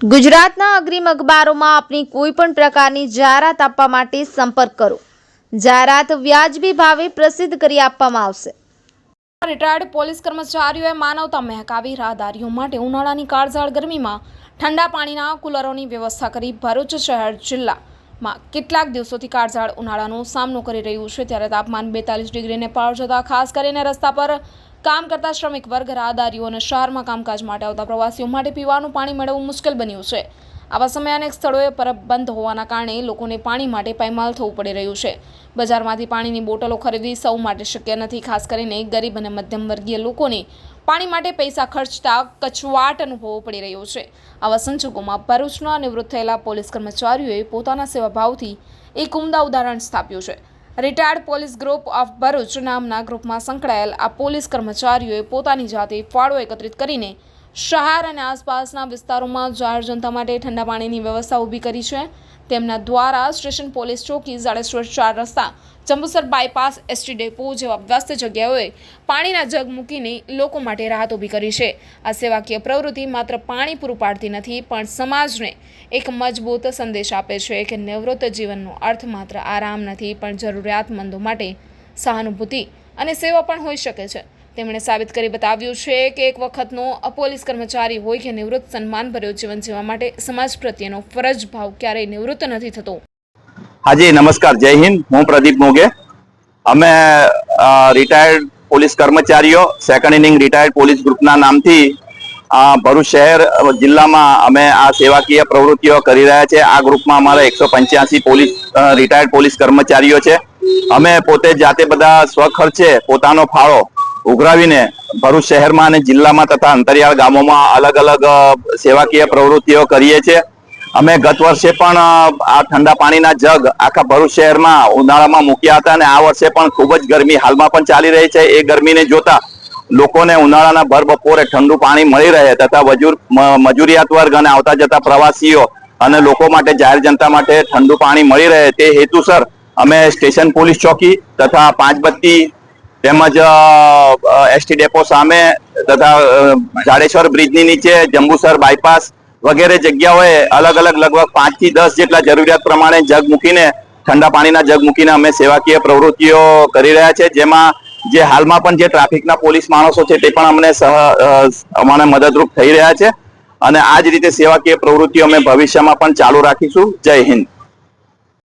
ગુજરાતના અગ્રીમ અખબારોમાં આપની કોઈ પણ પ્રકારની જાહેરાત આપવા માટે સંપર્ક કરો. જાહેરાત વ્યાજબી ભાવે પ્રસિદ્ધ કરી આપવામાં આવશે. રિટાયર્ડ પોલીસ કર્મચારીઓએ માનવતા મહેકાવી રાહદારીઓ માટે ઉનાળાની કાળઝાળ ગરમીમાં ઠંડા પાણીના કુલરોની વ્યવસ્થા કરી ભરૂચ શહેર જિલ્લામાં કેટલાક દિવસોથી કાળઝાળ ઉનાળાનો સામનો કરી રહ્યું છે, ત્યારે તાપમાન બેતાલીસ ડિગ્રીને પાર જતાં ખાસ કરીને રસ્તા પર કામ કરતા શ્રમિક વર્ગ, રાહદારીઓ અને શહેરમાં કામકાજ માટે આવતા પ્રવાસીઓ માટે પીવાનું પાણી મેળવવું મુશ્કેલ બન્યું છે. આવા સમયે અનેક સ્થળોએ પરબ બંધ હોવાના કારણે લોકોને પાણી માટે પાયમાલ થવું પડી રહ્યું છે. બજારમાંથી પાણીની બોટલો ખરીદવી સૌ માટે શક્ય નથી, ખાસ કરીને ગરીબ અને મધ્યમ વર્ગીય લોકોને પાણી માટે પૈસા ખર્ચતા કચવાટ અનુભવવો પડી રહ્યો છે. આવા સંજોગોમાં ભરૂચના નિવૃત્ત થયેલા પોલીસ કર્મચારીઓએ પોતાના સેવાભાવથી એક ઉમદા ઉદાહરણ સ્થાપ્યું છે. Retired police group of Bharuch નામના ગ્રુપમાં સંકળાયેલ આ પોલીસ કર્મચારીઓએ પોતાની જાતે ફાળો એકત્રિત કરીને શહેર અને આસપાસના વિસ્તારોમાં જાહેર જનતા માટે ઠંડા પાણીની વ્યવસ્થા ઊભી કરી છે. તેમના દ્વારા સ્ટેશન પોલીસ ચોકી, જાડેશ્વર ચાર રસ્તા, જંબુસર બાયપાસ, એસટી ડેપો જેવા વ્યસ્ત જગ્યાઓએ પાણીના જગ મૂકીને લોકો માટે રાહત ઊભી કરી છે. આ સેવાકીય પ્રવૃત્તિ માત્ર પાણી પૂરું પાડતી નથી, પણ સમાજને એક મજબૂત સંદેશ આપે છે કે નિવૃત્ત જીવનનો અર્થ માત્ર આરામ નથી, પણ જરૂરિયાતમંદો માટે સહાનુભૂતિ અને સેવા પણ હોઈ શકે છે. તેમણે સાબિત કરી બતાવ્યું છે કે એક વખતનો પોલીસ કર્મચારી હોય કે નિવૃત્ત સન્માનભર્યો જીવન જીવવા માટે સમાજ પ્રત્યેનો ફરજ ભાવ ક્યારેય નિવૃત્ત નથી થતો. હાજી, નમસ્કાર. જય હિન્દ. હું પ્રદીપ મોગે. અમે રિટાયર્ડ પોલીસ કર્મચારીઓ સેકન્ડ ઇનિંગ રિટાયર્ડ પોલીસ ગ્રુપના નામથી ભરૂચ શહેર જિલ્લામાં અમે આ સેવાકીય પ્રવૃત્તિઓ કરી રહ્યા છે. આ ગ્રુપમાં અમારા એકસો પંચ્યાસી પોલીસ રિટાયર્ડ પોલીસ કર્મચારીઓ છે. અમે પોતે જાતે બધા સ્વખર્ચે પોતાનો ફાળો ઉઘરાવીને ભરૂચ શહેરમાં અને જિલ્લામાં તથા અંતરિયાળ ગામોમાં અલગ અલગ સેવાકીય પ્રવૃત્તિઓ કરીએ છીએ. અમે ગત વર્ષે પણ આ ઠંડા પાણીના જગ આખા ભરૂચ શહેરમાં ઉનાળામાં મૂક્યા હતા અને આ વર્ષે પણ ખૂબ જ ગરમી હાલમાં પણ ચાલી રહી છે. એ ગરમીને જોતા લોકોને ઉનાળાના ભર બપોરે ઠંડુ પાણી મળી રહે તથા મજૂર મજૂરિયાત વર્ગ અને આવતા જતા પ્રવાસીઓ અને લોકો માટે જાહેર જનતા માટે ઠંડુ પાણી મળી રહે તે હેતુસર અમે સ્ટેશન પોલીસ ચોકી તથા પાંચ બત્તી તેમજ એસટી ડેપો સામે તથા જાડેશ્વર બ્રિજની નીચે જંબુસર બાયપાસ વગેરે જગ્યાઓએ અલગ અલગ લગભગ પાંચથી દસ જેટલા જરૂરિયાત પ્રમાણે જગ મૂકીને, ઠંડા પાણીના જગ મૂકીને અમે સેવાકીય પ્રવૃત્તિઓ કરી રહ્યા છે. જેમાં જે હાલમાં પણ જે ટ્રાફિકના પોલીસ માણસો છે તે પણ અમને સહ અમને મદદરૂપ થઈ રહ્યા છે. અને આ જ રીતે સેવાકીય પ્રવૃત્તિઓ અમે ભવિષ્યમાં પણ ચાલુ રાખીશું. જય હિન્દ.